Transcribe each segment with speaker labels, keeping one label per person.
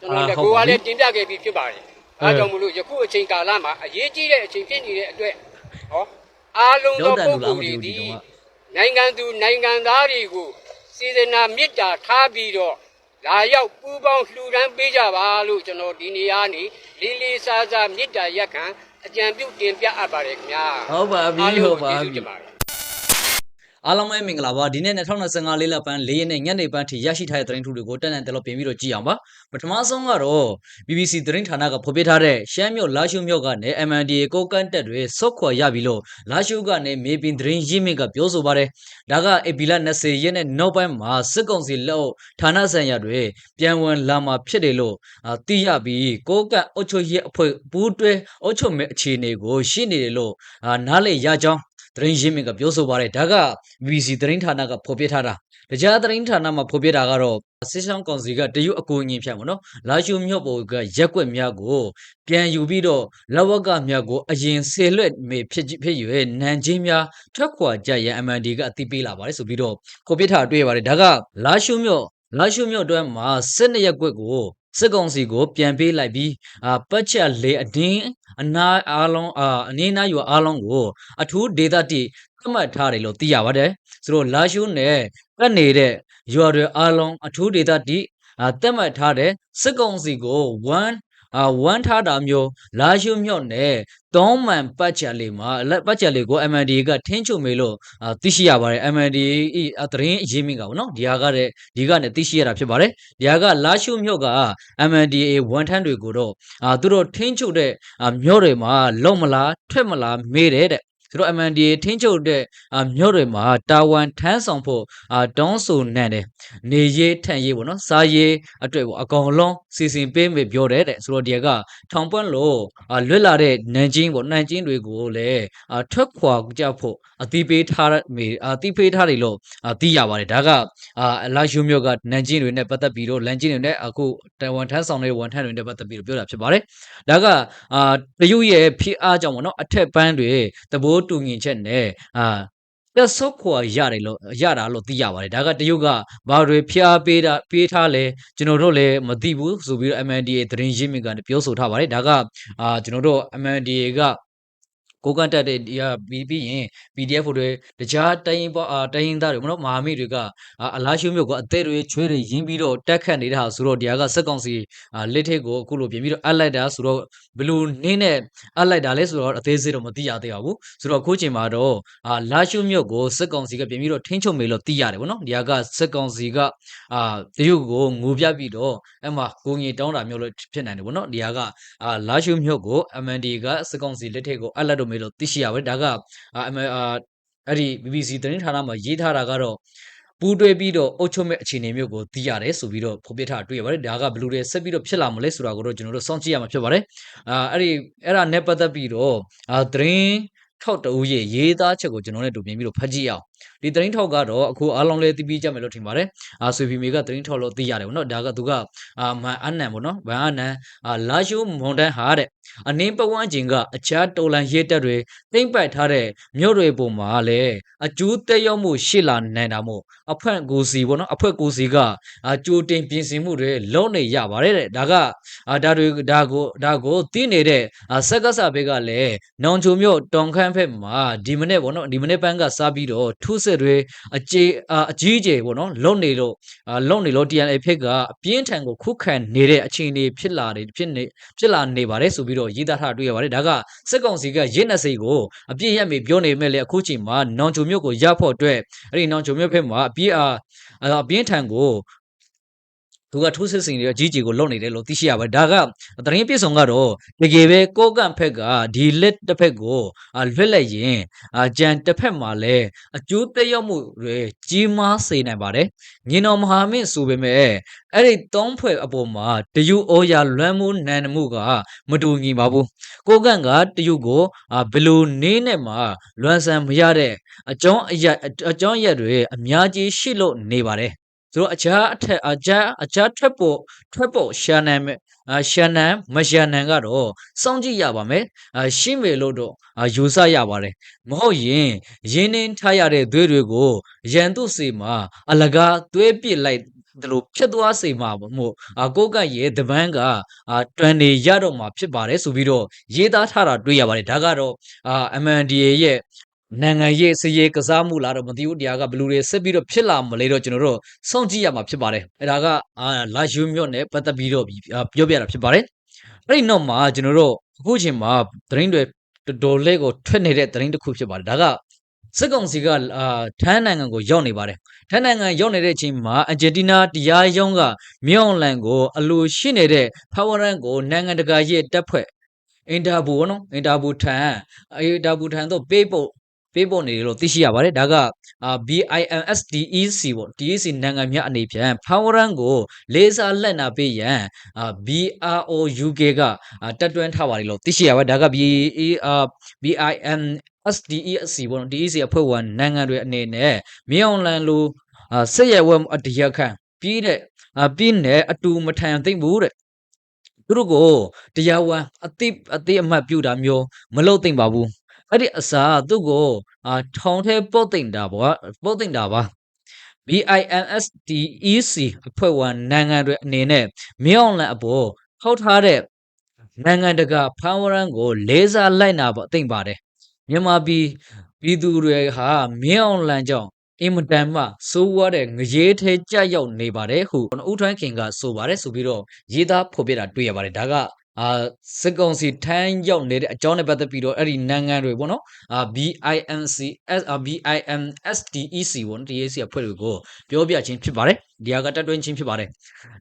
Speaker 1: ကျွန်တော်
Speaker 2: အာ
Speaker 1: လည်း
Speaker 2: ဟုတ်
Speaker 1: ကိုက
Speaker 2: ပါပြီ
Speaker 1: လည်းတင်ပြခဲ့ပြီးဖြစ်ပါတယ်အဲဒါကြောင့်မလို့ယခုအချိန်ကာလမှာအရေးကြီးတဲ့အချိန်ဖြစ်နေတဲ့အတွက်ဟောအားလုံးသောပုဂ္ဂိုလ်တွေဒီနိုင်ငံသူနိုင်ငံသားတွေကိုစေတနာမေတ္တာထားပြီးတော့လာရောက်ပူးပေါင်းလှူဒန်းပေးကြပါလို့ကျွန်တော်ဒီနေရာနေလေးလေးစားစားမေတ္တာရက်ခံအကြံပြုတင်ပြအပ်ပါတယ်ခင်ဗျာ
Speaker 2: ဟုတ်ပါပြီ
Speaker 1: အားလုံး
Speaker 2: ဟုတ်ပါ
Speaker 1: ကျေးဇူး
Speaker 2: ပြီ
Speaker 1: တင်ပါတယ်
Speaker 2: အားလုံးပဲမင်္ဂလာပါဒီနေ့2025လေးလပန်း၄ရက်နေ့ညနေပိုင်းထိရရှိထားတဲ့သတင်းထူးတွေကိုတက်တန်တယ်လို့ပြင်ပြီးတော့ကြည့်အောင်ပါပထမဆုံးကတော့ BBC သတင်းဌာနကဖော်ပြထားတဲ့ရှမ်းမြို့လာရှုမြို့ကနေ MNDA ကိုကန့်တက်တွေစော့ခွာရပြီလို့လာရှုကနေမေပင်သတင်းရင်းမြစ်ကပြောဆိုပါတယ်ဒါကအေပီလာ20ရက်နေ့နောက်ပိုင်းမှာစစ်ကောင်စီလက်အောက်ဌာနဆိုင်ရာတွေပြန်ဝင်လာမှာဖြစ်တယ်လို့အာသိရပြီးကိုကန့်အုတ်ချုပ်ရေးအဖွဲ့ပူးတွဲအုတ်ချုပ်မဲ့အခြေအနေကိုရှိနေတယ်လို့အာနားလေရကြောင်း သတင်းရင်းမြစ်ကပြောဆိုပါတယ်ဒါက BBC သတင်းဌာနကဖော်ပြထားတာတရားသတင်းဌာနမှာဖော်ပြတာကတော့စစ်ဆောင်ကောင်စီကတရုတ်အကူအညီဖြတ်ပေါ့နော်လာရှုမြို့ပေါ်ကရက်ွက်များကိုပြန်ယူပြီးတော့လဝကများကိုအရင်ဆေလွတ်မေဖြစ်ဖြစ်ရွယ်နန်ချင်းများထွက်ခွာကြရန် MND ကအသိပေးလာပါတယ်ဆိုပြီးတော့ဖော်ပြထားတွေ့ပါတယ်ဒါကလာရှုမြို့လာရှုမြို့အတွင်းမှာစစ်နှစ်ရက်ွက်ကိုစစ်ကောင်စီကိုပြန်ပေးလိုက်ပြီးအာပတ်ချက်လေအတင်း အနာအားလုံးအာအနည်းနာယူအားလုံးကိုအထူးဒေသတိသတ်မှတ်ထားတယ်လို့သိရပါတယ်ဆိုတော့လာရှုနဲ့ကတ်နေတဲ့ရွာတွေအားလုံးအထူးဒေသတိအာသတ်မှတ်ထားတဲ့စစ်ကောင်စီကို1 အာဝမ်းထားတာမျိုးလာရှုမြော့နဲ့တောင်းမှန်ပတ်ချက်လေးမှာလက်ပတ်ချက်လေးကို MND ကထင်းချုပ်မေလို့အာသိရှိရပါတယ် MND ဤအသတင်းအရေးမြင့်ကပေါ့နော်ဒီဟာကတဲ့ဒီကနဲ့သိရှိရတာဖြစ်ပါတယ်ဒီဟာကလာရှုမြော့က MNDA ဝန်ထမ်းတွေကိုတော့အာသူတို့ထင်းချုပ်တဲ့အာမြို့တွေမှာလုံမလားထွက်မလားမေးတယ်တဲ့ ဆိုတော့ MNDA ထင်းချုပ်တဲ့အာမြို့တွေမှာတာဝန်ထမ်းဆောင်ဖို့အာတောင်းဆိုနေတယ်နေရေးထန့်ရေးပေါ့နော်စားရေးအတွက်ပေါ့အကောင်လုံးစီစဉ်ပေးမယ်ပြောတယ်တဲ့ဆိုတော့ဒီကထောင်ပွန်းလို့အာလွတ်လာတဲ့နန်ချင်းပေါ့နန်ချင်းတွေကိုလည်းအာထွက်ခွာကြဖို့အတိပေးထားမေအာတိပေးထားတယ်လို့အာသိရပါတယ်ဒါကအာလာရှုမြို့ကနန်ချင်းတွေနဲ့ပတ်သက်ပြီးတော့လန်ချင်းတွေနဲ့အခုတဝန်ထမ်းဆောင်တဲ့ဝန်ထမ်းတွေနဲ့ပတ်သက်ပြီးတော့ပြောတာဖြစ်ပါတယ်ဒါကအာတရုတ်ရဲ့ဖိအားကြောင့်ပေါ့နော်အထက်ပန်းတွေသဘောတူညီချက်နဲ့အာတက်ဆုတ်ခွာရတယ်လို့ရတာလို့သိရပါတယ်ဒါကတရုတ်ကဘာတွေဖျားပေးတာပေးထားလဲကျွန်တော်တို့လည်းမသိဘူးဆိုပြီးတော့ MNDA သတင်းရင်းမြစ်ကနေပြောဆိုထားပါတယ်ဒါကအာကျွန်တော်တို့ MNDA က ကိုကန့်တက်တဲ့ဒီဟာပြီးပြီးရင် PDF တွေတခြားတိုင်းရင်းပေါ့အာတိုင်းရင်းသားတွေမနော်မဟာမိတွေကအာအလားရှုမျိုးကအသေးတွေချွေးတွေရင်းပြီးတော့တက်ခတ်နေတာဟာဆိုတော့ဒီဟာကစက်ကောင်စီအာလက်ထက်ကိုအခုလိုပြင်ပြီးတော့အပ်လိုက်တာဆိုတော့ဘလူနင်းနဲ့အပ်လိုက်တာလဲဆိုတော့အသေးစိတ်တော့မသိရသေးပါဘူးဆိုတော့အခုချိန်မှာတော့အာလာရှုမျိုးကိုစက်ကောင်စီကပြင်ပြီးတော့ထင်းချုပ်မေလို့သိရတယ်ဗောနော်ဒီဟာကစက်ကောင်စီကအာတရုတ်ကိုငိုပြပြီးတော့အဲ့မှာကိုငီတောင်းတာမျိုးလို့ဖြစ်နိုင်တယ်ဗောနော်ဒီဟာကအာလာရှုမျိုးကို MND ကစက်ကောင်စီလက်ထက်ကိုအပ်လိုက်တော့မေလို့သိရှိရပါတယ်ဒါကအာ M အာအဲ့ဒီ BBC သတင်းဌာနမှာရေးထားတာကတော့ပူးတွဲပြီးတော့အုတ်ချုပ်မဲ့အခြေအနေမျိုးကိုသိရတယ်ဆိုပြီးတော့ဖော်ပြထားတွေ့ရပါတယ်ဒါကဘယ်လိုလဲဆက်ပြီးတော့ဖြစ်လာမလဲဆိုတာကိုတော့ကျွန်တော်တို့စောင့်ကြည့်ရမှာဖြစ်ပါတယ်အာအဲ့ဒီအဲ့ဒါနဲ့ပတ်သက်ပြီးတော့အာသတင်းထောက်တဦးရဲ့ရေးသားချက်ကိုကျွန်တော်နဲ့တူပြင်ပြီးတော့ဖတ်ကြည့်အောင်ဒီသတင်းထောက်ကတော့အခုအားလုံးလည်းသိပြီးကြမယ်လို့ထင်ပါတယ်အာဆွေဖီမေကသတင်းထောက်လို့သိရတယ်ဗောနော်ဒါကသူကအာမန်အနန်ဗောနော်မန်အနန်အာလာရှိုးမွန်တန်းဟာတဲ့အနင်းပဝန်းကျင်ကအခြားတော်လန်ရေးတက်တွေတိမ့်ပတ်ထားတဲ့မြို့တွေပုံမှာလည်းအကျိုးသက်ရောက်မှုရှိလာနိုင်တာမို့အဖွဲ့ကိုစီပေါ့နော်အဖွဲ့ကိုစီကအကြိုတင်ပြင်ဆင်မှုတွေလုပ်နေရပါတယ်တဲ့ဒါကအာဒါတွေဒါကိုဒါကိုသိနေတဲ့အာစက်ကဆဘက်ကလည်းနောင်ချုံမြို့တောင်ခမ်းဖက်မှာဒီမနေ့ပေါ့နော်ဒီမနေ့ပန်းကစားပြီးတော့ထုစစ်တွေအကြီးအာအကြီးကျယ်ပေါ့နော်လုံနေလို့အာလုံနေလို့ TNA ဖက်ကအပြင်းထန်ကိုခုခံနေတဲ့အခြေအနေဖြစ်လာတယ်ဖြစ်နေဖြစ်လာနေပါတယ်ဆိုပြီးတော့ရေးသားထားတွေ့ရပါတယ်ဒါကစက်ကောင်စီကရစ်နှစ်စိတ်ကိုအပြည့်ရက်မေပြောနေမဲ့လေအခုချိန်မှာနောင်ချုံမြို့ကိုရဖို့အတွက်အဲ့ဒီနောင်ချုံမြို့ဖက်မှာအပြည့်အားအပြင်းထန်ကို သူကထိုးစစ်စင်တွေအကြီးကြီးကိုလုံနေတယ်လို့သိရှိရပါတယ်ဒါကသတင်းပြည့်စုံကတော့တကယ်ပဲကိုကန့်ဖက်ကဒီလက်တစ်ဖက်ကိုအာလွတ်လိုက်ရင်အာကြံတစ်ဖက်မှာလည်းအကျိုးသက်ရောက်မှုတွေကြီးမားစေနိုင်ပါတယ်ညီတော်မဟာမင်းဆိုပေမဲ့အဲ့ဒီသုံးဖွဲ့အပေါ်မှာတယူဩရာလွမ်းမှုနန်မှုကမတူညီပါဘူးကိုကန့်ကတယူကိုအာဘယ်လိုနေနဲ့မှလွမ်းဆန်မရတဲ့အကြောင်းအရာအကြောင်းအရာတွေအများကြီးရှိလို့နေပါတယ် ဆိုတော့အခြားအထက်အခြားအခြားထွက်ပေါ်ထွက်ပေါ်ရှာနိုင်မဲ့အာရှာနန်မရှာနန်ကတော့စောင့်ကြည့်ရပါမယ်အာရှင်းမေလို့တော့အာယူဆရပါတယ်မဟုတ်ရင်ရင်းနှင်းထားရတဲ့သွေးတွေကိုရန်သူစီမှာအလကားသွေးပစ်လိုက်ဒီလိုဖြစ်သွားစေမှာမို့အာကိုကတ်ရဲ့တပန်းကအာတွန်နေရတော့မှာဖြစ်ပါတယ်ဆိုပြီးတော့ရေးသားထားတာတွေ့ရပါတယ်ဒါကတော့အာ MNDA ရဲ့ နိုင်ငံရေးစည်ရေးကစားမှုလားတော့မသိဘူးတရားကဘလူတွေစစ်ပြီးတော့ဖြစ်လာမလဲတော့ကျွန်တော်တို့စောင့်ကြည့်ရမှာဖြစ်ပါတယ်အဲဒါကအာလာယူမြို့နဲ့ပတ်သက်ပြီးတော့အာပြောပြတာဖြစ်ပါတယ်အဲ့ဒီနောက်မှာကျွန်တော်တို့အခုချိန်မှာသတင်းတွေတော်တော်လေးကိုထွက်နေတဲ့သတင်းတစ်ခုဖြစ်ပါတယ်ဒါကစစ်ကောင်စီကအာထန်းနိုင်ငံကိုရောက်နေပါတယ်ထန်းနိုင်ငံရောက်နေတဲ့အချိန်မှာအာဂျင်တီးနားတရားရုံးကမြောင်လန်ကိုအလိုရှိနေတဲ့ဖာဝရန်ကိုနိုင်ငံတကာရဲ့တပ်ဖွဲ့အင်တာဘူနော်အင်တာဘူထန်အင်တာဘူထန်တော့ပေးဖို့ ပေးဖို့နေတယ်လို့သိရှိရပါတယ်ဒါကအာ BIMSDEC ပေါ့ DEC နိုင်ငံများအနေဖြင့်ဖာဝရန်ကိုလေးစားလက်နာပေးရန်အာ BROUK ကအာတက်တွန်းထားပါတယ်လို့သိရှိရပါတယ်ဒါက BE အာ BIM SDEC ပေါ့နော် DEC အဖွဲ့ဝင်နိုင်ငံတွေအနေနဲ့မြေအောင်လန်လိုအာစစ်ရဲဝဲအတရခန့်ပြီးတဲ့အာပြီးနဲ့အတူမထန်သိမ့်ဘူးတဲ့သူတို့ကိုတရားဝင်အတိအတိအမှတ်ပြုတာမျိုးမလုပ်သိမ့်ပါဘူး အဲ့ဒီအစားသူ့ကိုအာထောင်ထဲပုတ်သိမ့်တာပေါ့ပုတ်သိမ့်တာပါ BIMSDEC အဖွဲ့ဝင်နိုင်ငံတွေအနေနဲ့မြေအောင်လန်အပေါ်ထောက်ထားတဲ့နိုင်ငံတကာဖမ်းဝရမ်းကို လေးစားလိုက်နာဖို့အသိမ့်ပါတယ်မြန်မာပြည်ပြည်သူတွေဟာမြေအောင်လန်ကြောင့်အင်မတန်မှစိုးဝါးတဲ့ငရေထဲကြရောက်နေပါတယ်ဟုဦးထွန်းခင်ကဆိုပါတယ်ဆိုပြီးတော့ရေးသားဖော်ပြတာတွေ့ရပါတယ်ဒါက အာစစ်ကောင်စီထမ်းရောက်နေတဲ့အကြောင်းနဲ့ပတ်သက်ပြီးတော့အဲ့ဒီနိုင်ငံတွေပေါ့နော်အာ BIMC S BIMSDEC ပေါ့နော် DAC အဖွဲ့တွေကိုပြောပြခြင်းဖြစ်ပါတယ်ဒီဟာကတက်တွင်းခြင်းဖြစ်ပါတယ်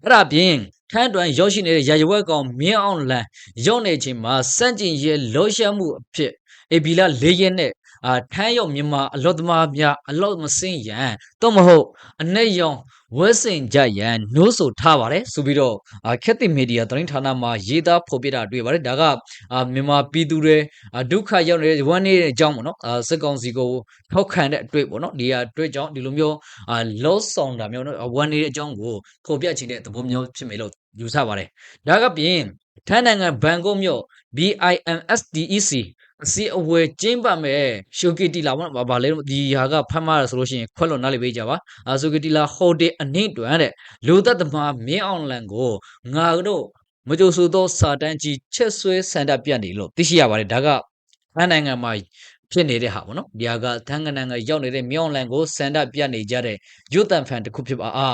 Speaker 2: အဲ့ဒါပြင်ထမ်းတွန်ရောက်ရှိနေတဲ့ရာရွက်ကောင်မြင်းအောင်လန်ရောက်နေခြင်းမှာစန့်ကျင်ရဲလောရှမှုအဖြစ်အေဘီလာ၄ရက်နဲ့ အာထမ်းရောက်မြန်မာအလော့သမားများအလော့မစင်ရန်တော့မဟုတ်အ내ရောင်ဝက်စင်ကြရန်နှိုးဆိုထားပါတယ်ဆိုပြီးတော့အာခက်တိမီဒီယာသတင်းဌာနမှာရေးသားဖော်ပြတာတွေ့ပါတယ်ဒါကအာမြန်မာပြည်သူတွေအာဒုက္ခရောက်နေတဲ့ဝမ်းနေတဲ့အကြောင်းပေါ့နော်အာစစ်ကောင်စီကိုထောက်ခံတဲ့အတွေ့ပေါ့နော်ဒီဟာတွေ့ကြောင်းဒီလိုမျိုးအာလောဆောင်တာမျိုးနော်ဝမ်းနေတဲ့အကြောင်းကိုဖော်ပြချင်တဲ့သဘောမျိုးဖြစ်မယ်လို့ယူဆပါတယ်ဒါကပြင်ထိုင်းနိုင်ငံဘန်ကောက်မြို့ BIMSDEC အစီအဝယ်ကျင်းပမဲ့ရှုကီတီလာပေါ့ဗာလဲဒီဟာကဖမ်းမရဆိုလို့ရှိရင်ခွက်လွန်နားလေးပေးကြပါအာရှုကီတီလာဟိုတယ်အနှိမ့်တွန်တဲ့လူသက်သမားမင်းအောင်လန်ကိုငါတို့မကြိုဆိုသောစာတန်းကြီးချက်ဆွဲဆန္ဒပြနေလို့သိရှိရပါတယ်ဒါကထိုင်းနိုင်ငံမှာဖြစ်နေတဲ့ဟာပေါ့နော်ဒီဟာကသန်းကနန်ကရောက်နေတဲ့မြောင်းလန်ကိုစန္ဒပြနေကြတဲ့ရွတ်တန်ဖန်တစ်ခုဖြစ်ပါအာ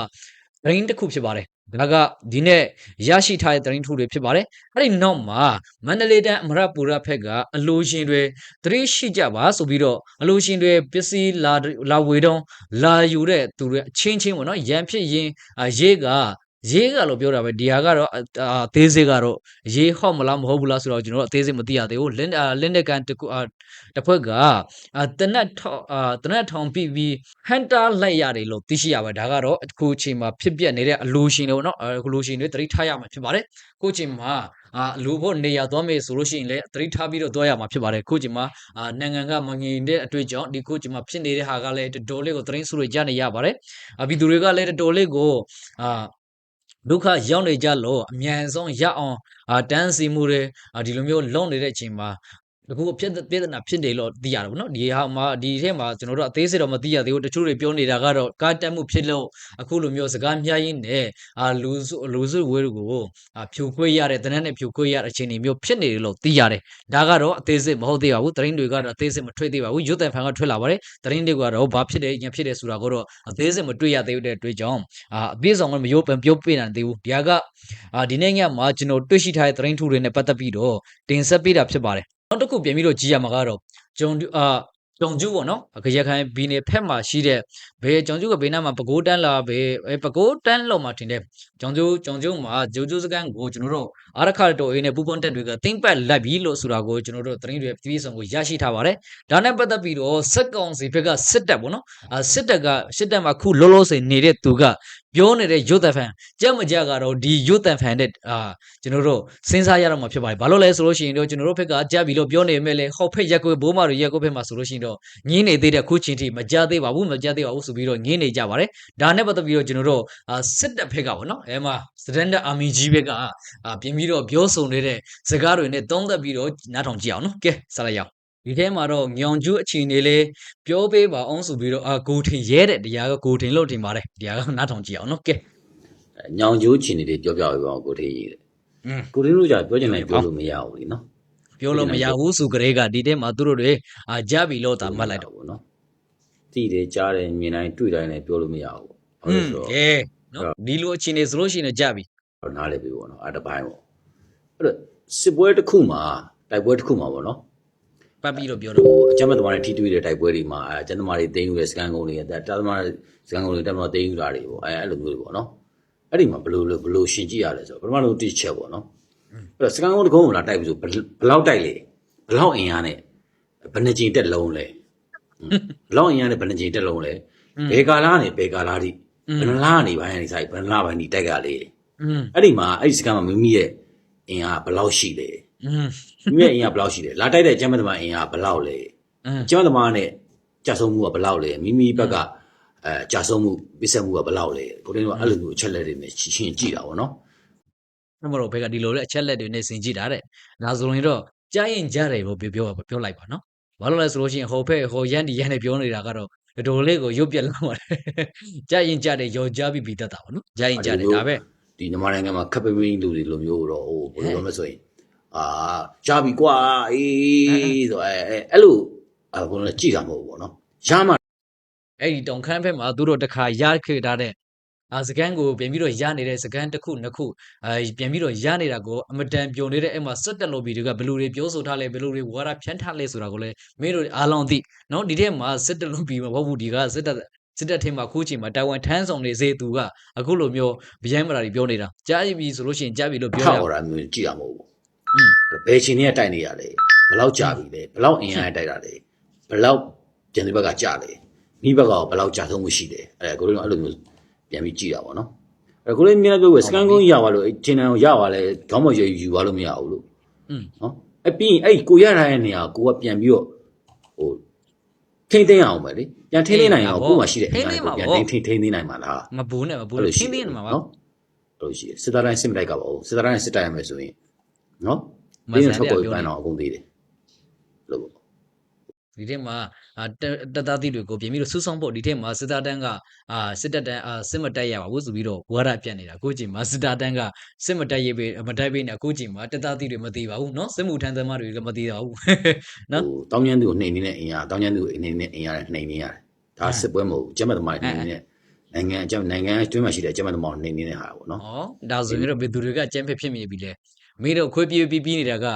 Speaker 2: ဒရင်းတစ်ခုဖြစ်ပါတယ်ဒါကဒီနေ့ရရှိထားတဲ့ဒရင်းထူတွေဖြစ်ပါတယ်အဲ့ဒီနောက်မှာမန္တလေးတန်းအမရပူရဖက်ကအလိုရှင်တွေသတိရှိကြပါဆိုပြီးတော့အလိုရှင်တွေပစ္စည်းလာလာဝေတော့လာယူတဲ့သူတွေအချင်းချင်းပေါ့နော်ရန်ဖြစ်ရင်ရေးက ရေးကလို့ပြောတာပဲဒီဟာကတော့အသေးစိတ်ကတော့ရေးဟော့မလားမဟုတ်ဘူးလားဆိုတော့ကျွန်တော်တို့အသေးစိတ်မသိရသေးဘူးလင်းလင်းတဲ့ကန်တကူတစ်ဖက်ကအာတနက်ထောင်အာတနက်ထောင်ပြီးပြီးဟန်တာလိုက်ရတယ်လို့သိရှိရပါတယ်ဒါကတော့အခုအချိန်မှာဖြစ်ပျက်နေတဲ့အလိုရှင်တွေပေါ့နော်အခုလိုရှင်တွေတတိထားရမှာဖြစ်ပါတယ်အခုအချိန်မှာအာလူဖို့နေရသွားမယ်ဆိုလို့ရှိရင်လည်းသတိထားပြီးတော့သွားရမှာဖြစ်ပါတယ်ခုချိန်မှာအာနိုင်ငံကမငြိမ်တဲ့အတွေ့အကြုံဒီခုချိန်မှာဖြစ်နေတဲ့ဟာကလည်းတော်တော်လေးကိုသတင်းစုတွေကြားနေရပါတယ်အပြည်သူတွေကလည်းတော်တော်လေးကိုအာ ဒုက္ခရောက်နေကြလို့အမြန်ဆုံးရအောင်အာတန်းစီမှုတွေအာဒီလိုမျိုးလုံနေတဲ့အချိန်မှာ တကူအဖြစ်ပြဿနာဖြစ်နေလို့သိရတယ်ဗောနော်ဒီဟာမှာဒီထဲမှာကျွန်တော်တို့အသေးစိတ်တော့မသိရသေးဘူးတချို့တွေပြောနေတာကတော့ကားတက်မှုဖြစ်လို့အခုလိုမျိုးစကားများရင်းနဲ့အာလူစုလူစုဝဲကိုအာဖြူခွေးရတဲ့တနက်နဲ့ဖြူခွေးရတဲ့အခြေအနေမျိုးဖြစ်နေတယ်လို့သိရတယ်ဒါကတော့အသေးစိတ်မဟုတ်သေးပါဘူးသတင်းတွေကတော့အသေးစိတ်မထွက်သေးပါဘူးရွတ်တန်ဖန်ကထွက်လာပါတယ်သတင်းတွေကတော့ဘာဖြစ်တယ်ညဖြစ်တယ်ဆိုတာကိုတော့အသေးစိတ်မတွေ့ရသေးတဲ့အတွက်ကြောင့်အာအပြည့်စုံကမရိုးပန်ပြောပြနိုင်သေးဘူးဒီဟာကအာဒီနေ့ညမှာကျွန်တော်တွေ့ရှိထားတဲ့သတင်းထူတွေနဲ့ပတ်သက်ပြီးတော့တင်ဆက်ပေးတာဖြစ်ပါတယ် နောက်တစ်ခုပြန်ပြီးတော့ကြည့်ရမှာကတော့ဂျုံအာဂျုံကျူပေါ့နော်ခရခိုင်ဘီနေဖက်မှာရှိတဲ့ဘယ်ဂျုံကျူကဘေးနားမှာပကိုးတန်းလာဘယ်ပကိုးတန်းလောက်မှာထင်တယ်ဂျုံကျူဂျုံကျူမှာဂျုံကျူစကန်ကိုကျွန်တော်တို့အာရခတော်အေးနဲ့ပူပွန်တက်တွေကတင်းပတ်လက်ပြီးလို့ဆိုတာကိုကျွန်တော်တို့သတင်းတွေပြည်စုံကိုရရှိထားပါတယ်ဒါနဲ့ပတ်သက်ပြီးတော့စက်ကောင်စီဘက်ကစစ်တပ်ပေါ့နော်အာစစ်တပ်ကစစ်တပ်မှာခုလောလောဆယ်နေတဲ့သူက ပြောနေတဲ့ရုတ်တဖန်ကြက်မကြကတော့ဒီရုတ်တဖန်တဲ့အာကျွန်တော်တို့စဉ်းစားရတော့မှာဖြစ်ပါတယ်ဘာလို့လဲဆိုလို့ရှိရင်တော့ကျွန်တော်တို့ဘက်ကကြက်ပြီးလို့ပြောနေမဲ့လေဟောက်ဖက်ရက်ကွေးဘိုးမတို့ရက်ကွေးဖက်မှာဆိုလို့ရှိရင်တော့ငင်းနေသေးတဲ့ခုချင်းထိမကြသေးပါဘူးမကြသေးပါဘူးဆိုပြီးတော့ငင်းနေကြပါတယ်ဒါနဲ့ပတ်သက်ပြီးတော့ကျွန်တော်တို့အာစစ်တပ်ဘက်ကပေါ့နော်အဲမှာစတန်ဒတ်အာမီကြီးဘက်ကအာပြင်ပြီးတော့ပြောဆိုနေတဲ့စကားတွေနဲ့သုံးသက်ပြီးတော့နားထောင်ကြည့်အောင်နော်ကဲဆက်လိုက်ရအောင် ဒီထဲမှာတော့ညောင်ကျူးအခြေအနေလေးပြောပေးပါအောင်ဆိုပြီးတော့အာဂိုထင်ရဲတဲ့တရားကဂိုထင်လို့ထင်ပါတယ်တရားကနားထောင်ကြည့်အောင်နော်ကဲ
Speaker 3: ညောင်ကျိုးချင်တွေပြောပြပေးပါဦးကိုထေးကြီး
Speaker 2: လေ
Speaker 3: ကိုထေးတို့じゃပြောချင်တယ်ပြောလို့မရဘူးလीနော်
Speaker 2: ပြောလို့မရဘူးဆိုကြဲကဒီတဲမှာသူတို့တွေအာကြပြီလို့သာမှတ်လိုက်တော့
Speaker 3: ဘူးနော်တိတယ်ကြားတယ်မြင်တိုင်းတွေ့တိုင်းလည်းပြောလို့မရဘူး
Speaker 2: ဟုတ်
Speaker 3: ဆို
Speaker 2: ကဲနော်ဒီလိုအခြေအနေဆိုလို့ရှိရင်ကြပြီ
Speaker 3: နားလည်ပြီပေါ့နော်အတပိုင်းပေါ့အဲ့တော့စစ်ပွဲတစ်ခုမှာတိုက်ပွဲတစ်ခုမှာပေါ့နော်
Speaker 2: ပတ်ပြီးတော့ပြောတော့
Speaker 3: ဟိုအကြမ်းမဲ့သမားတွေထိတွေ့တဲ့တိုက်ပွဲတွေမှာအဲအကြမ်းသမားတွေတင်းယူတဲ့စကန်ကုန်းတွေတာတာသမားတွေစကန်ကုန်းတွေတက်မတော်တင်းယူတာတွေပေါ့အဲအဲ့လိုမျိုးတွေပေါ့နော်အဲ့ဒီမှာဘယ်လိုလဲဘယ်လိုရှင်းကြည့်ရလဲဆိုတော့ပထမဆုံးတစ်ချက်ပေါ့နော်အဲ့တော့စကန်ကုန်းတစ်ကုန်းကိုလာတိုက်ပြီဆိုဘယ်ဘယ်လောက်တိုက်လဲဘယ်လောက်အင်အားနဲ့ဘယ်နှကြိမ်တက်လုံးလဲဟွန်းဘယ်လောက်အင်အားနဲ့ဘယ်နှကြိမ်တက်လုံးလဲဘယ်ကာလာနဲ့ဘယ်ကာလာထိဘယ်နှလားနေပိုင်းနေဆိုင်ဘယ်နှလားပိုင်းဒီတိုက်ကလေး
Speaker 2: อืม
Speaker 3: အဲ့ဒီမှာအဲ့ဒီစကန်မှာမိမိရဲ့အင်အားဘယ်လောက်ရှိလဲ လူရဲ့အင်အားဘယ်လောက်ရှိလဲလာတိုက်တဲ့ကျမ်းမသမားအင်အားဘယ်လောက်လဲကျမ်းမသမားနဲ့ကြာဆုံးမှုကဘယ်လောက်လဲမိမိဘက်ကအဲကြာဆုံးမှုပြစ်ဆက်မှုကဘယ်လောက်လဲကိုတင်းတို့အဲ့လိုမျိုးအချက်လက်တွေနဲ့ရှင်းကြည့်တာပေါ့နော်
Speaker 2: မမတို့ဘက်ကဒီလိုလေအချက်လက်တွေနဲ့စင်ကြည့်တာတဲ့ဒါဆိုရင်တော့ကြားရင်ကြားတယ်ပေါ့ပြောပြောလိုက်ပါနော်ဘာလို့လဲဆိုလို့ရှိရင်ဟိုဖက်ဟိုရန်ဒီရန်နဲ့ပြောနေတာကတော့တော်လေးကိုရုပ်ပြက်လာပါတယ်ကြားရင်ကြားတယ်ရောကြားပြီးပြီးတတ်တာပေါ့နော်ကြားရင်ကြားတယ်ဒါပဲ
Speaker 3: ဒီမြန်မာနိုင်ငံမှာခပ်ပင်းပင်းလူတွေလိုမျိုးတော့ဟိုဘယ်လိုလဲဆိုရင် အာရှားပြီကွာအေးဆိုအဲအဲအဲ့လိုအခုလည်းကြည့်တာမဟုတ်ဘူးပေါ့နော်ရမှ
Speaker 2: အဲ့ဒီတောင်ခမ်းဘက်မှာသူတို့တခါရခဲ့ထားတဲ့အာစကန်ကိုပြင်ပြီးတော့ရနေတဲ့စကန်တစ်ခုနှစ်ခုအဲပြင်ပြီးတော့ရနေတာကိုအမတန်ပြုံနေတဲ့အဲ့မှာစက်တက်လို့ပြီးတွေကဘယ်လိုတွေပြောဆိုထားလဲဘယ်လိုတွေဝါဒဖြန့်ထားလဲဆိုတာကိုလည်းမင်းတို့အားလုံးသိနော်ဒီထဲမှာစက်တက်လို့ပြီးမဟုတ်ဘူးဒီကစက်တက်စစ်တပ်ထင်းမှာခုချိန်မှာတိုင်ဝမ်ထမ်းဆောင်နေစေသူကအခုလိုမျိုးဗျမ်းမလာတွေပြောနေတာကြားရပြီဆိုလို့ရှိရင်ကြားပြီလို့ပြော
Speaker 3: ထော
Speaker 2: ရ
Speaker 3: က်
Speaker 2: အောင်
Speaker 3: ရတာမျိုးကြည့်တာမဟုတ်ဘူး
Speaker 2: อืม
Speaker 3: ဘယ်ချိန်နဲ့တိုက်နေရလဲဘယ်လောက်ကြာပြီလဲဘယ်လောက်အင်အားနဲ့တိုက်တာလဲဘယ်လောက်ကျန်တဲ့ဘက်ကကြာလဲမိဘက်ကဘယ်လောက်ကြာဆုံးမှုရှိတယ်အဲကိုတင်းကအဲ့လိုမျိုးပြန်ပြီးကြည့်တာပေါ့နော်အဲကိုတင်းမြင်လိုက်ပြောစကန်ကုန်းရပါလို့ချိန်တန်ရပါလဲခေါင်းမရွယူသွားလို့မရဘူးလို့
Speaker 2: อืม
Speaker 3: နော်အပြီးရင်အဲ့ကိုရထားတဲ့နေရာကိုကပြန်ပြီးတော့ဟိုထိမ့်သိမ်းအောင်ပဲလေပြန်ထိမ့်သိမ်းနိုင်အောင်ကို့မှာရှိတဲ့အင်အားကိုပြန်ထိမ့်ထိမ့်ထိမ့်သိမ်းနိုင်မှာလား
Speaker 2: မဘူးနဲ့မဘူး
Speaker 3: အဲ့
Speaker 2: နဲ့
Speaker 3: လိုရှိ
Speaker 2: ရှင်းသိနေမှာပါ
Speaker 3: နော်အဲ့လိုရှိတယ်စစ်သားတိုင်းစစ်မတိုက်ကပါဦးစစ်သားတိုင်းစစ်တိုက်ရမယ်ဆိုရင် နော်
Speaker 2: မ
Speaker 3: ဒီ
Speaker 2: ဆ
Speaker 3: နေ့
Speaker 2: န်
Speaker 3: ထုတ်
Speaker 2: တဲ့
Speaker 3: ပေါ်
Speaker 2: ပြော
Speaker 3: ပ
Speaker 2: နေ
Speaker 3: န်းတော့အကုန်သေးတယ်လို့ပေါ့
Speaker 2: ဒီထဲမှာအာတက်တက်သားသီးတွေကိုပြင်ပြီးတော့စူးစောင်းဖို့ဒီထဲမှာစစ်သားတန်းကအာစစ်တပ်တန်းအာစစ်မတက်ရပါဘူးဆိုပြီးတော့ဝါဒပြတ်နေတာအခုချိန်မှာစစ်သားတန်းကစစ်မတက်ရေးပေးမတက်ပေးနေအခုချိန်မှာတက်သားသီးတွေမသေးပါဘူးเนาะစစ်မှုထမ်းသမားတွေလည်းမသေးပါဘူး နော်
Speaker 3: ဟိုတောင်းကျမ်းသူကိုနှိမ်နေတဲ့အင်အားတောင်းကျမ်းသူကိုနှိမ်နေတဲ့အင်အားနဲ့နှိမ်နေရတယ်ဒါစစ်ပွဲမဟုတ်ဘူးကျမတ်သမားတွေနှိမ်နေတဲ့နိုင်ငံအကျနိုင်ငံအတွင်းမှာရှိတဲ့ကျမတ်သမားကိုနှိမ်နေတဲ့ဟာပေါ့နော်
Speaker 2: ဩဒါဆိုရင်တော့ဘယ်သူတွေကကျန်းဖက်ဖြစ်မိပြီလဲ မင်းတို့ခွေးပြေးပြီးပြီးနေတာက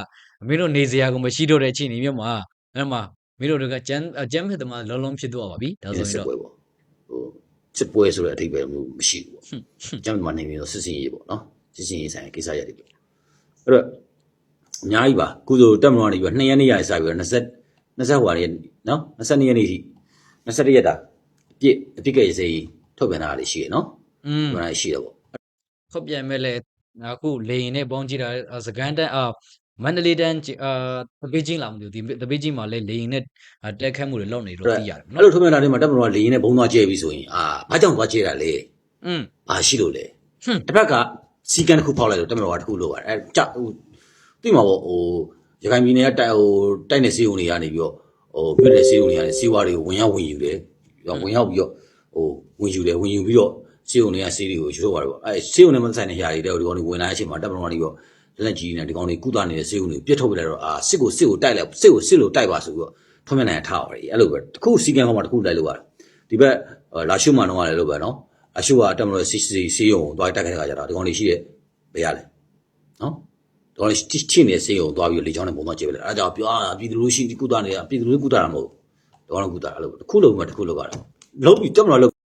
Speaker 2: မင်းတို့နေစရာကိုမရှိတော့တဲ့အချိန်နေမြတ်မှာအဲ့မှာမင်းတို့ကကျမ်းကျမ်းဖက်သမားလုံးလုံးဖြစ်သွားပါပြီဒါဆိုရင်တော့
Speaker 3: ဟိုစစ်ပွဲဆိုတဲ့အဓိပ္ပာယ်မျိုးမရှိဘူးပေါ့ကျမ်းမှာနေပြီးတော့စစ်စင်ရေးပေါ့နော်စစ်စင်ရေးဆိုင်ကိစ္စရတယ်ပေါ့အဲ့တော့အများကြီးပါကုသိုလ်တက်မတော်နေပြီး2ရက်နေရစပြီးတော့20 20ဟွာနေနော်22ရက်နေ့ထိ21ရက်တာအပြစ်အပြစ်ကရေးစေးထုတ်ပြန်တာလည်းရှိရနော်
Speaker 2: อืม
Speaker 3: ဒါလည်းရှိရပေါ့
Speaker 2: ဟုတ်ပြန်မဲ့လေ အခုလေရင်နဲ့ပေါင်းကြည့်တာအာစကန်တန်းအာမန္တလေးတန်းကြည့်အာတပေးချင်းလာမလို့ဒီတပေးချင်းမှာလေလေရင်နဲ့အာတက်ခတ်မှုတွေလုပ်နေလို့သိရတယ်
Speaker 3: အဲ့
Speaker 2: နော်
Speaker 3: လိုထုတ်ပြန်တာတွေမှာတက်မတော်ကလေရင်နဲ့ဘုံသွားကျဲပြီဆိုရင်အာဘာကြောင့်သွားကျဲတာလဲ
Speaker 2: อืม
Speaker 3: ဘာရှိလို့လဲ
Speaker 2: ဟွန်း
Speaker 3: တစ်ဖက်ကစီကန်တစ်ခုဖောက်လိုက်လို့တက်မတော်ကတစ်ခုလိုပါတယ်အဲကြောက်ဟိုသိမှာပေါ့ဟိုရခိုင်ပြည်နယ်ကတိုက်ဟိုတိုက်နေစီုံတွေကနေပြီးတော့ဟိုမြို့နယ်စီုံတွေကနေစီဝါတွေကိုဝင်ရောက်ဝင်ယူတယ်ဝင်ရောက်ပြီးတော့ဟိုဝင်ယူတယ်ဝင်ယူပြီးတော့ စီုံတွေကစီးတွေကိုယူတော့ပါတယ်ပေါ့အဲစီုံတွေမဆိုင်တဲ့ຢာတွေတဲ့ဒီကောင်တွေဝင်လာတဲ့အချိန်မှာတက်မတော်ကနေပြီးတော့လက်ကြီးနေဒီကောင်တွေကုသနေတဲ့စီုံတွေပြစ်ထုတ်ပြလိုက်တော့အာစစ်ကိုစစ်ကိုတိုက်လိုက်စစ်ကိုစစ်လို့တိုက်ပါဆိုပြီးတော့ထုံးမြနိုင်ထားပါတယ်အဲ့လိုပဲတစ်ခုစီကန်ကောင်မှတစ်ခုတိုက်လို့ရတယ်ဒီဘက်လာရှုမှတော့လည်းလို့ပဲနော်အရှုကတက်မလို့စီစီစီယုံကိုသွားတိုက်ခိုက်ခါကြတာဒီကောင်လေးရှိတဲ့ဘယ်ရလဲနော်ဒီကောင်လေးချင်းနေစီယုံသွားပြီးလေချောင်းနဲ့ပုံသွားကြည့်ပဲလေအဲဒါကြောင့်ပြောအာပြည်သူလူရှိဒီကုသနေတာပြည်သူလူကုသတာမဟုတ်ဒီကောင်လေးကုသတာအဲ့လိုတစ်ခုလုံးမှတစ်ခုလုံးရတယ်လုံးပြီးတက်မလို့လုံး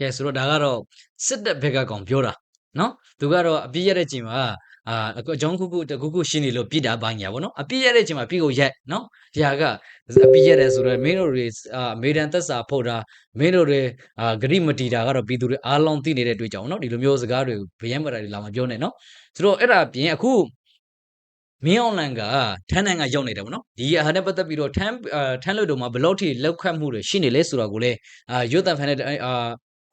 Speaker 2: ကဲဆိုတော့ဒါကတော့စစ်တပ်ဘက်ကကောင်ပြောတာနော်သူကတော့အပြည့်ရတဲ့ချိန်မှာအာအကအကြောင်းခုခုတခုခုရှင်းနေလို့ပြစ်တာဘာညာဗောနော်အပြည့်ရတဲ့ချိန်မှာပြစ်ကိုရက်နော်ဒီဟာကအပြည့်ရတယ်ဆိုတော့မင်းတို့တွေအာအမေဒန်သက်စာဖုတ်တာမင်းတို့တွေအာဂရိမတီတာကတော့ပြည်သူတွေအားလုံးသိနေတဲ့တွေ့ကြောင်နော်ဒီလိုမျိုးစကားတွေဗယံမတာတွေလာမပြောနဲ့နော်ဆိုတော့အဲ့ဒါပြင်အခုမင်းအောင်လန်ကထန်းတန်းကရောက်နေတယ်ဗောနော်ဒီအဟာနဲ့ပတ်သက်ပြီးတော့ထန်းအာထန်းလို့တော့မှာဘယ်လောက်ထိလောက်ခတ်မှုတွေရှိနေလဲဆိုတော့ကိုလေအာရွတ်တန်ဖန်နဲ့အာ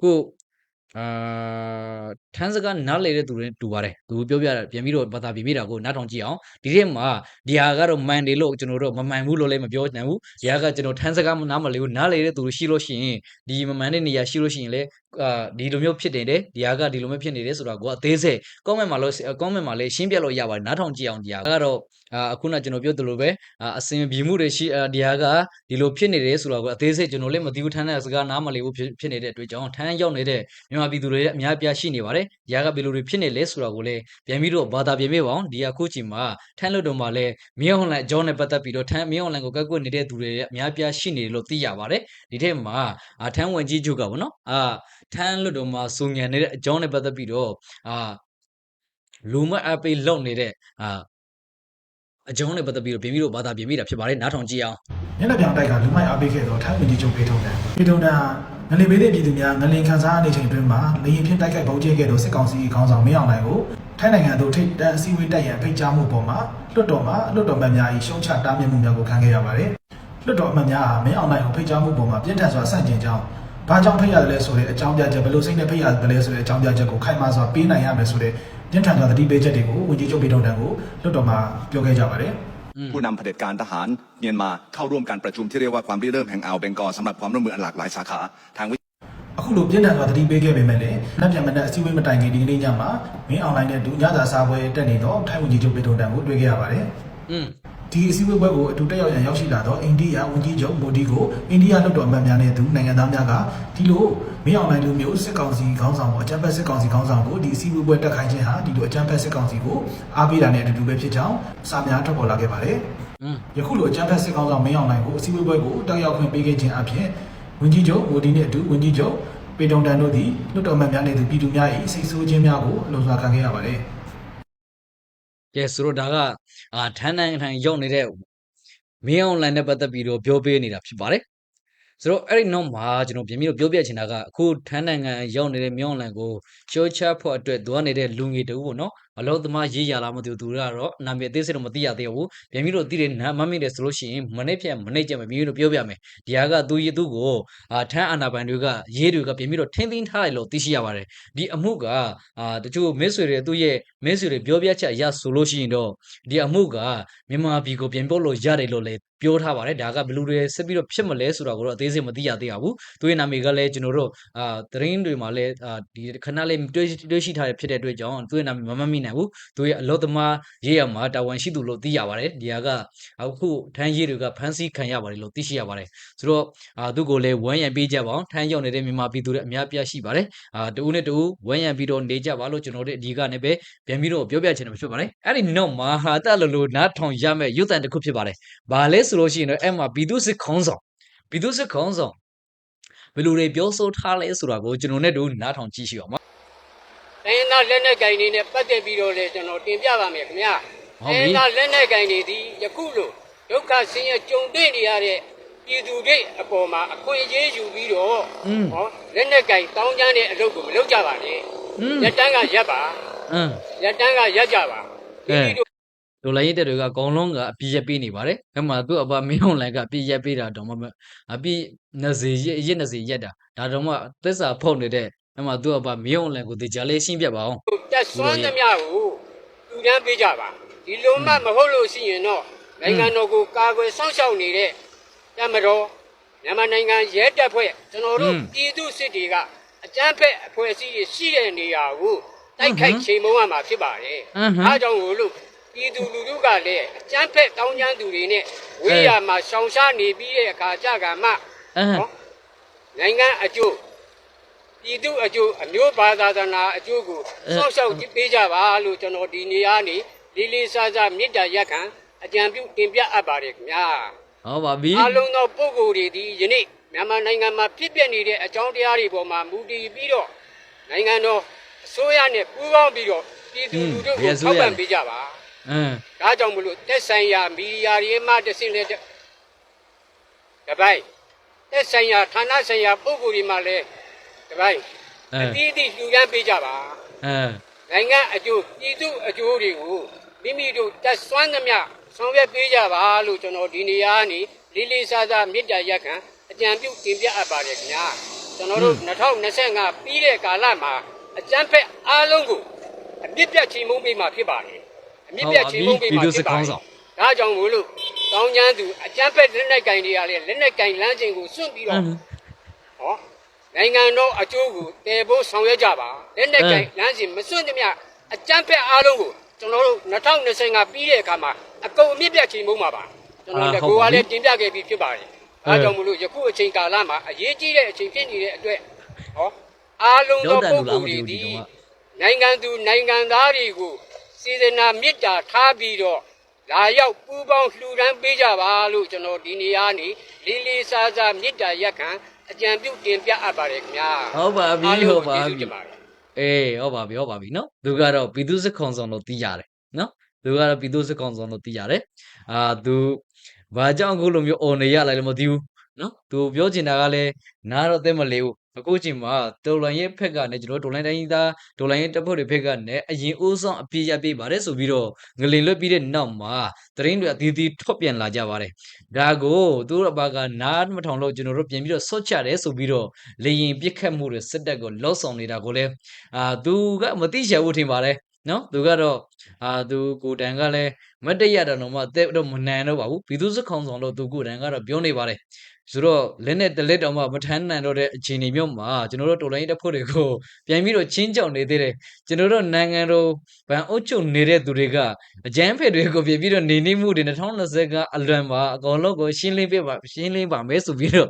Speaker 2: ကိုအာ ထန်းစကားနားလေတဲ့သူတွေတူပါတယ်သူပြောပြတာပြန်ပြီးတော့ဘာသာပြင်မိတာကိုနားထောင်ကြည့်အောင်ဒီထဲမှာဒီဟာကတော့မှန်တယ်လို့ကျွန်တော်တို့မမှန်ဘူးလို့လည်းမပြောနိုင်ဘူးဒီဟာကကျွန်တော်ထန်းစကားနားမလေဘူးနားလေတဲ့သူရှိလို့ရှိရင်ဒီမမှန်တဲ့နေရာရှိလို့ရှိရင်လည်းအာဒီလိုမျိုးဖြစ်နေတယ်ဒီဟာကဒီလိုမျိုးဖြစ်နေတယ်ဆိုတော့ကိုကအသေးစိတ် comment မှာလို့ comment မှာလည်းရှင်းပြလို့ရပါတယ်နားထောင်ကြည့်အောင်ဒီဟာကတော့အာအခုနကျွန်တော်ပြောသလိုပဲအာအစင်ပြေမှုတွေရှိအာဒီဟာကဒီလိုဖြစ်နေတယ်ဆိုတော့ကိုအသေးစိတ်ကျွန်တော်လည်းမသိဘူးထမ်းတဲ့စကားနားမလည်ဘူးဖြစ်ဖြစ်နေတဲ့အတွက်ကြောင့်ထမ်းရောက်နေတဲ့မြန်မာပြည်သူတွေအများအပြားရှိနေပါတယ်ဒီဟာကဘယ်လိုတွေဖြစ်နေလဲဆိုတော့ကိုလည်းပြန်ပြီးတော့ဘာသာပြင်ပြပါအောင်ဒီဟာခုချိန်မှာထမ်းလို့တော့မှလည်းမင်းအွန်လိုင်းအကြောင်းနဲ့ပတ်သက်ပြီးတော့ထမ်းမင်းအွန်လိုင်းကိုကက်ကွက်နေတဲ့သူတွေအများအပြားရှိနေတယ်လို့သိရပါတယ်ဒီထက်မှာအာထမ်းဝင်ကြီးချုပ်ကဗောနော်အာထမ်းလို့တော့မှစုံညံနေတဲ့အကြောင်းနဲ့ပတ်သက်ပြီးတော့အာလူမအပိလောက်နေတဲ့အာအကြောင်းနဲ့ပတ်သက်ပြီးတော့ပြင်ပြီးတော့ဘာသာပြင်မိတာဖြစ်ပါတယ်နားထောင်ကြည့်အောင်
Speaker 4: မျက်နှာပြောင်တိုက်ကလူမိုက်အားပေးခဲ့သောထိုင်းဝင်ကြီးချုပ်ဖေထုံတန်ဖေထုံတန် ငလင်ပေးတဲ့ပြည်သူများငလင်ခံစားနေချိန်တွင်မှာလေရင်ဖြင့်တိုက်ခိုက်ပုံကျဲခဲ့သောစစ်ကောင်စီခေါင်းဆောင်မင်းအောင်လှိုင်ကိုထိုင်းနိုင်ငံသို့ထိပ်တန်းအစည်းအဝေးတက်ရန်ဖိတ်ကြားမှုပေါ်မှာလွတ်တော်မှာလွတ်တော်မှတ်များ၏ရှုံးချတားမြစ်မှုများကိုခံခဲ့ရပါတယ်လွတ်တော်အမှတ်များဟာမင်းအောင်လှိုင်ကိုဖိတ်ကြားမှုပေါ်မှာပြင်းထန်စွာဆန့်ကျင်ကြောင်းဘာကြောင့်ဖိတ်ရတယ်လဲဆိုတဲ့အကြောင်းပြချက်ဘယ်လိုစိတ်နဲ့ဖိတ်ရတယ်လဲဆိုတဲ့အကြောင်းပြချက်ကိုခိုင်မာစွာပေးနိုင်ရမယ်ဆိုတဲ့ပြင်းထန်စွာတတိပေးချက်တွေကိုဝင်ကြီးချုပ်ဖေထုံတန်ကိုလွတ်တော်မှာပြောခဲ့ကြပါတယ်
Speaker 5: ผู้นำเผด็จการทหารเมียนมาเข้าร่วมการประชุมที่เรียกว่าความริเริ่มแห่งอ่าวเบงกอลสำหรับความร่วมมืออันหลากหลายสาขาทางวิ
Speaker 4: အခုလိုပြင်းထန်စွာတတိပေးခဲ့ပေမဲ့လည်းလက်ပြန်မနဲ့အစည်းအဝေးမတိုင်ခင်ဒီကနေ့ညမှာမင်းအွန်လိုင်းနဲ့ဒူညသာစာပွဲတက်နေတော့ထိုင်းဝန်ကြီးချုပ်ပေတုံတန်ကိုတွေ့ခဲ့ရပါတယ်
Speaker 2: อืม
Speaker 4: ဒီအစည်းအဝေးပွဲကိုအတူတက်ရောက်ရန်ရောက်ရှိလာတော့အိန္ဒိယဝန်ကြီးချုပ်မိုဒီကိုအိန္ဒိယလွှတ်တော်အမတ်များနဲ့သူနိုင်ငံသားများကဒီလိုမင်းအွန်လိုင်းလူမျိုးစစ်ကောင်စီခေါင်းဆောင်ကိုအကြမ်းဖက်စစ်ကောင်စီခေါင်းဆောင်ကိုဒီအစည်းအဝေးပွဲတက်ခိုင်းခြင်းဟာဒီလိုအကြမ်းဖက်စစ်ကောင်စီကိုအားပေးတာနဲ့အတူတူပဲဖြစ်ကြောင်းစာများထွက်ပေါ်လာခဲ့ပါတယ်
Speaker 2: อืม
Speaker 4: ယခုလိုအကြမ်းဖက်စစ်ကောင်ဆောင်မင်းအောင်လှိုင်ကိုအစည်းအဝေးပွဲကိုတောက်ရောက်ခွင့်ပေးခဲ့ခြင်းအပြင်ဝန်ကြီးချုပ်မိုဒီနဲ့အတူဝန်ကြီးချုပ်ပေတုံတန်တို့သည်လွှတ်တော်အမတ်များနဲ့သူပြည်သူများ၏စိတ်ဆိုးခြင်းများကိုအလို့စွာခံခဲ့ရပါတယ်
Speaker 2: ကဲဆိုတော့ဒါကအာထန်းတန်းထန်းရောက်နေတဲ့မင်းအွန်လိုင်းနဲ့ပတ်သက်ပြီးတော့ပြောပေးနေတာဖြစ်ပါတယ်ဆိုတော့အဲ့ဒီနောက်မှာကျွန်တော်ပြင်ပြီးတော့ပြောပြချင်တာကအခုထန်းနိုင်ငံရောက်နေတဲ့မင်းအွန်လိုင်းကိုရှော့ချဖို့အတွက်သွားနေတဲ့လူငယ်တူပေါ့နော်အလောသမားရေးရလာမသိဘူးသူတို့ကတော့နာမည်အသေးစိတ်တော့မသိရသေးဘူးပြင်ပြီးတော့သိတယ်နာမမိတယ်ဆိုလို့ရှိရင်မနေ့ဖြန်မနေ့ကျမှပြင်ပြီးတော့ပြောပြမယ်ဒီဟာကသူရသူကိုအာထန်းအာနာပိုင်တွေကရေးတွေကပြင်ပြီးတော့ထင်းထင်းထားတယ်လို့သိရှိရပါတယ်ဒီအမှုကအာတချို့မင်းဆွေတွေသူ့ရဲ့မင်းဆွေတွေပြောပြချက်အရဆိုလို့ရှိရင်တော့ဒီအမှုကမြန်မာပြည်ကိုပြင်ပို့လို့ရတယ်လို့လည်းပြောထားပါတယ်ဒါကဘယ်လိုတွေဆက်ပြီးတော့ဖြစ်မလဲဆိုတာကိုတော့အသေးစိတ်မသိရသေးပါဘူးသူရဲ့နာမည်ကလည်းကျွန်တော်တို့အာသတင်းတွေမှာလည်းအာဒီခဏလေးတွေ့တွေ့ရှိထားရဖြစ်တဲ့အတွက်ကြောင့်သူရဲ့နာမည်မမှတ်မိနိုင်ဘူးသူရဲ့အလောသမားရေးရမှာတာဝန်ရှိသူလို့သိရပါတယ်ဒီဟာကအခုထန်းရေးတွေကဖမ်းဆီးခံရပါတယ်လို့သိရှိရပါတယ်ဆိုတော့အာသူကိုလည်းဝမ်းရံပေးကြပါအောင်ထန်းရောက်နေတဲ့မြန်မာပြည်သူတွေအများပြားရှိပါတယ်အာတူနဲ့တူဝမ်းရံပြီးတော့နေကြပါလို့ကျွန်တော်တို့အဒီကနေပဲပြန်ပြီးတော့ပြောပြချင်တယ်ဖြစ်ပါတယ်အဲ့ဒီနောက်မှာဟာတက်လို့လို့နားထောင်ရမယ့်ရုပ်တန်တစ်ခုဖြစ်ပါတယ်ဘာလဲဆိုလို့ရှိရင်တော့အဲ့မှာပြည်သူစစ်ခေါင်းဆောင်ပြည်သူစစ်ခေါင်းဆောင်ဘယ်လိုတွေပြောဆိုထားလဲဆိုတာကိုကျွန်တော်နဲ့တူနားထောင်ကြည့်ရှိအောင်ပါ။
Speaker 1: တိုင်းသားလက်နက်ကင်တွေနဲ့ပတ်သက်ပြီးတော့လည်းကျွန်တော်တင်ပြပါမယ်ခင်ဗျာ
Speaker 2: တို
Speaker 1: င်းသားလက်နက်ကင်တွေဒီယခုလိုဒုက္ခဆင်းရဲကြုံတွေ့နေရတဲ့ပြည်သူတွေအပေါ်မှာအခွင့်အရေးယူပြီးတော့ဟောလက်နက်ကင်တောင်းကျမ်းတဲ့အလုပ်ကိုမလုပ်ကြပါနဲ့ရတန်းကရက်ပါရတန်းကရက်ကြပါဒီလို
Speaker 2: လူလိုင်းရက်တွေကအကောင်လုံးကအပြည့်ရက်ပေးနေပါတယ်။အဲ့မှာသူ့အဘမင်းအွန်လိုင်းကအပြည့်ရက်ပေးတာတော့မအပြည့်20ရက်ရက်20ရက်တာဒါတော့မှသစ္စာဖုတ်နေတဲ့ အဲ့မှာသူ့အဘမင်းအောင်လိုင်ကိုတရားလေးရှင်းပြပါအောင်
Speaker 1: တက်ဆွမ်းသမျှကိုလူတန်းပေးကြပါ။ဒီလိုမှမဟုတ်လို့ရှိရင်တော့နိုင်ငံတော်ကိုကာကွယ်စောင့်ရှောက်နေတဲ့တမတော်မြန်မာနိုင်ငံရဲတပ်ဖွဲ့ကျွန်တော်တို့ပြည်သူစစ်တွေကအကြမ်းဖက်အဖွဲ့အစည်းတွေရှိတဲ့နေရာကိုတိုက်ခိုက်ချိန်မုံရမှာဖြစ်ပါတယ်။
Speaker 2: အင်းဟမ်
Speaker 1: အားကြောင့်မို့လို့ပြည်သူလူထုကလည်းအကြမ်းဖက်တောင်းကျမ်းသူတွေနဲ့ဝေးရမှာရှောင်ရှားနေပြီးတဲ့အခါကြကမှ
Speaker 2: အင်း
Speaker 1: ဟောနိုင်ငံအကျိုး ပြည်သူအကျိုးအမျိုးဘာသာသနာအကျိုးကိုစောင့်ရှောက်ပေးကြပါလို့ကျွန်တော်ဒီနေရာနေလေးလေးစားစားမေတ္တာရက်ခံအကြံပြုတင်ပြအပ်ပါတယ်ခင်ဗျာ
Speaker 2: ဟောပါပြီ
Speaker 1: အားလုံးသောပုဂ္ဂိုလ်တွေဒီယနေ့မြန်မာနိုင်ငံမှာဖြစ်ပျက်နေတဲ့အကြောင်းတရားတွေပေါ်မှာမူတည်ပြီးတော့နိုင်ငံတော်အစိုးရနဲ့ပူးပေါင်းပြီးတော့ပြည်သူလူထုကိုထောက်ပံ့ပေးကြပါ
Speaker 2: အင်း
Speaker 1: ဒါကြောင့်မလို့တက်ဆိုင်ရာမီဒီယာတွေမှတစ်ဆင့်လဲတပိုင်တက်ဆိုင်ရာဌာနဆိုင်ရာပုဂ္ဂိုလ်တွေမှလည်း တပိုင်
Speaker 2: အ
Speaker 1: အ
Speaker 2: င်း
Speaker 1: သီးသီးလူရန်ပေးကြပါ
Speaker 2: အင်း
Speaker 1: နိုင်ငံအကျိုးပြည်သူအကျိုးတွေကိုမိမိတို့တက်ဆွမ်းသမျှဆောင်ရွက်ပေးကြပါလို့ကျွန်တော်ဒီနေရာကနေလေးလေးစားစားမေတ္တာရက်ခံအကြံပြုတင်ပြအပ်ပါတယ်ခင်ဗျာကျွန်တော်တို့2025ပြီးတဲ့ကာလမှာအကြမ်းဖက်အားလုံးကိုအမြင့်ပြတ်ချီမှုန်းပေးမှာဖြစ်ပါတယ်အမြင့်ပြတ်ချီမှုန်းပေးမှာဖြစ်ပါတယ်ဒါကြောင့်မို့လို့တောင်းကျမ်းသူအကြမ်းဖက်လက်နက်ကင်တွေကလည်းလက်နက်ကင်လမ်းစဉ်ကိုစွန့်ပြီးတော့ဟော နိုင်ငံတော်အကျိုးကိုတည်ဖို့ဆောင်ရွက်ကြပါလက်နက်ကင်လမ်းစဉ်မစွန့်သမျှအကြမ်းဖက်အားလုံးကိုကျွန်တော်တို့2025ပြီးတဲ့အခါမှာအကုန်အမြင့်ပြတ်ချိန်မှုမှာပါကျွန်တော်တို့ကကိုယ်ကလည်းတင်ပြခဲ့ပြီးဖြစ်ပါတယ်အဲကြောင့်မလို့ယခုအချိန်ကာလမှာအရေးကြီးတဲ့အချိန်ဖြစ်နေတဲ့အတွက်ဟောအားလုံးသောပုဂ္ဂိုလ်တွေဒီနိုင်ငံသူနိုင်ငံသားတွေကိုစေတနာမေတ္တာထားပြီးတော့လာရောက်ပူးပေါင်းလှူဒန်းပေးကြပါလို့ကျွန်တော်ဒီနေရာနေလေးလေးစားစားမေတ္တာရက်ခံ အကြံပြုတင်ပြအပ်ပါတယ်ခင်ဗျာ
Speaker 2: ဟုတ်ပါပြီ
Speaker 1: အားလုံး
Speaker 2: ဟုတ်ပါ
Speaker 1: ကျေးဇူး
Speaker 2: ပြီ
Speaker 1: တင်ပါတယ်
Speaker 2: အေးဟုတ်ပါပြီဟုတ်ပါပြီနော်သူကတော့ပြည်သူစစ်ခုံဆောင်လို့သိရတယ်နော်သူကတော့ပြည်သူစစ်ခုံဆောင်လို့သိရတယ်အာသူဘာကြောင့်အခုလိုမျိုးអော်နေရလဲလည်းမသိဘူး နော်သူပြောချင်တာကလည်းနားတော့သိမလဲဘူးအခုချိန်မှာတော်လိုင်းရဲ့ဖက်ကနဲ့ကျွန်တော်တော်လိုင်းတိုင်းသားတော်လိုင်းရဲ့တပ်ဖွဲ့တွေဖက်ကနဲ့အရင်အိုးဆောင်အပြည့်ရပြည့်ပါတယ်ဆိုပြီးတော့ငလင်လွတ်ပြီးတဲ့နောက်မှာသတင်းတွေအသီးသီးထွက်ပြန်လာကြပါတယ်ဒါကိုသူတို့ဘာကနားမထောင်လို့ကျွန်တော်တို့ပြန်ပြီးတော့ဆော့ချတယ်ဆိုပြီးတော့လေရင်ပြစ်ခတ်မှုတွေစစ်တပ်ကိုလော့ဆောင်နေတာကိုလည်းအာသူကမသိချင်ဘူးထင်ပါတယ်နော်သူကတော့အာသူကိုတန်ကလည်းမတ်တရတာတော့မှအသက်တော့မနန်တော့ပါဘူးဘီသူစခေါင်းဆောင်လို့သူကိုတန်ကတော့ပြောနေပါတယ် ဆိုတော့လက်နဲ့တလက်တောင်မှမထမ်းနိုင်တော့တဲ့အခြေအနေမျိုးမှာကျွန်တော်တို့တော်လိုင်းတက်ဖို့တွေကိုပြန်ပြီးတော့ချင်းကြောင်နေသေးတယ်ကျွန်တော်တို့နိုင်ငံတော်ဗန်အုပ်ချုပ်နေတဲ့သူတွေကအကြမ်းဖက်တွေကိုပြန်ပြီးတော့နေနေမှုတွေ2020ကအလွန်ပါအကောင်လုံးကိုရှင်းလင်းပြပါရှင်းလင်းပါမယ်ဆိုပြီးတော့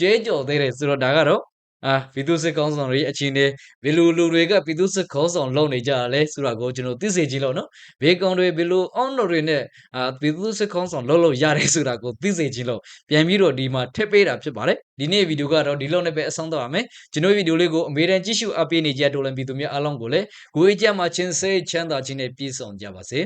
Speaker 2: ကြဲကြော်သေးတယ်ဆိုတော့ဒါကတော့ အာဘီသူစစ်ကောင်းဆောင်တွေရဲ့အခြေအနေဘယ်လိုလူတွေကပြည်သူစစ်ခေါင်းဆောင်လုပ်နေကြတာလဲဆိုတာကိုကျွန်တော်သိစေချင်လို့နော်ဘေကောင်တွေဘယ်လိုအောင်းတော်တွေနဲ့အာပြည်သူစစ်ခေါင်းဆောင်လုပ်လို့ရတယ်ဆိုတာကိုသိစေချင်လို့ပြန်ပြီးတော့ဒီမှာထည့်ပေးတာဖြစ်ပါတယ်ဒီနေ့ဗီဒီယိုကတော့ဒီလောက်နဲ့ပဲအဆုံးသတ်ပါမယ်ကျွန်တော်ဗီဒီယိုလေးကိုအမေရိကန်ကြည့်ရှုအပ်ပေးနေကြတော်လန်ပြည်သူများအားလုံးကိုလည်းကိုယ်အကြမ်းမှာချင်းစိတ်ချမ်းသာခြင်းနဲ့ပြည့်စုံကြပါစေ